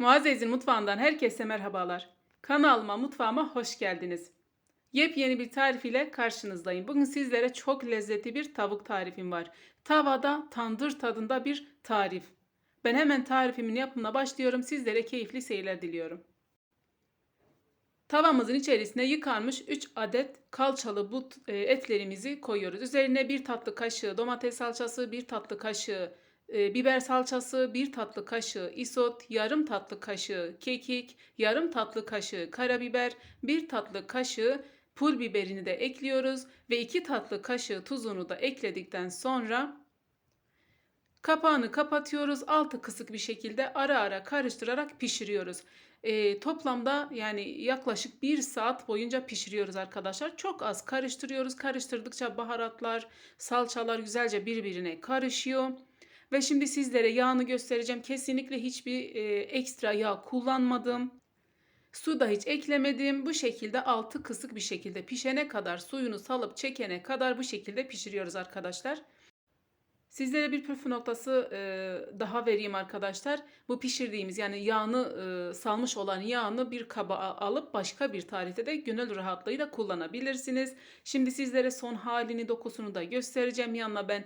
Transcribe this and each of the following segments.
Muazzez'in mutfağından herkese merhabalar. Kanalıma, mutfağıma hoş geldiniz. Yepyeni bir tarif ile karşınızdayım. Bugün sizlere çok lezzetli bir tavuk tarifim var. Tavada tandır tadında bir tarif. Ben hemen tarifimin yapımına başlıyorum. Sizlere keyifli seyirler diliyorum. Tavamızın içerisine yıkanmış 3 adet kalçalı but e, etlerimizi koyuyoruz. Üzerine 1 tatlı kaşığı domates salçası, 1 tatlı kaşığı e, biber salçası, 1 tatlı kaşığı isot, yarım tatlı kaşığı kekik, yarım tatlı kaşığı karabiber, 1 tatlı kaşığı pul biberini de ekliyoruz ve 2 tatlı kaşığı tuzunu da ekledikten sonra kapağını kapatıyoruz. Altı kısık bir şekilde ara ara karıştırarak pişiriyoruz. E, toplamda yani yaklaşık bir saat boyunca pişiriyoruz arkadaşlar. Çok az karıştırıyoruz. Karıştırdıkça baharatlar, salçalar güzelce birbirine karışıyor. Ve şimdi sizlere yağını göstereceğim. Kesinlikle hiçbir e, ekstra yağ kullanmadım. Su da hiç eklemedim. Bu şekilde altı kısık bir şekilde pişene kadar suyunu salıp çekene kadar bu şekilde pişiriyoruz arkadaşlar. Sizlere bir püf noktası e, daha vereyim arkadaşlar. Bu pişirdiğimiz yani yağını e, salmış olan yağını bir kaba alıp başka bir tarifte de gönül rahatlığıyla kullanabilirsiniz. Şimdi sizlere son halini dokusunu da göstereceğim. Yanına ben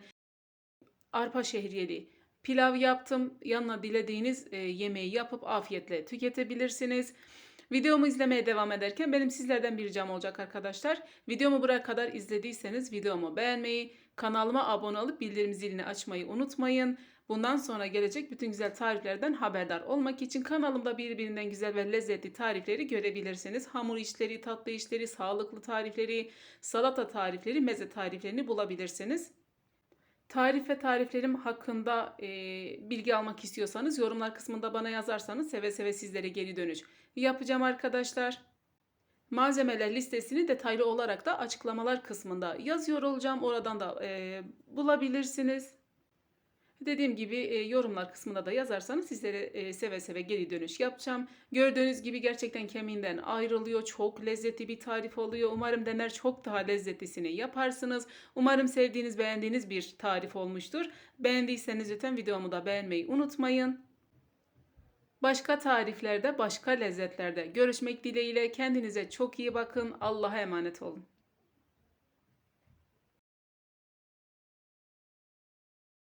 arpa şehriyeli pilav yaptım. Yanına dilediğiniz e, yemeği yapıp afiyetle tüketebilirsiniz. Videomu izlemeye devam ederken benim sizlerden bir ricam olacak arkadaşlar. Videomu buraya kadar izlediyseniz videomu beğenmeyi, kanalıma abone olup bildirim zilini açmayı unutmayın. Bundan sonra gelecek bütün güzel tariflerden haberdar olmak için kanalımda birbirinden güzel ve lezzetli tarifleri görebilirsiniz. Hamur işleri, tatlı işleri, sağlıklı tarifleri, salata tarifleri, meze tariflerini bulabilirsiniz. Tarif ve tariflerim hakkında e, bilgi almak istiyorsanız yorumlar kısmında bana yazarsanız seve seve sizlere geri dönüş yapacağım arkadaşlar. Malzemeler listesini detaylı olarak da açıklamalar kısmında yazıyor olacağım. Oradan da e, bulabilirsiniz. Dediğim gibi e, yorumlar kısmında da yazarsanız sizlere e, seve seve geri dönüş yapacağım. Gördüğünüz gibi gerçekten kemiğinden ayrılıyor. Çok lezzetli bir tarif oluyor. Umarım dener çok daha lezzetlisini yaparsınız. Umarım sevdiğiniz, beğendiğiniz bir tarif olmuştur. Beğendiyseniz lütfen videomu da beğenmeyi unutmayın. Başka tariflerde, başka lezzetlerde görüşmek dileğiyle kendinize çok iyi bakın. Allah'a emanet olun.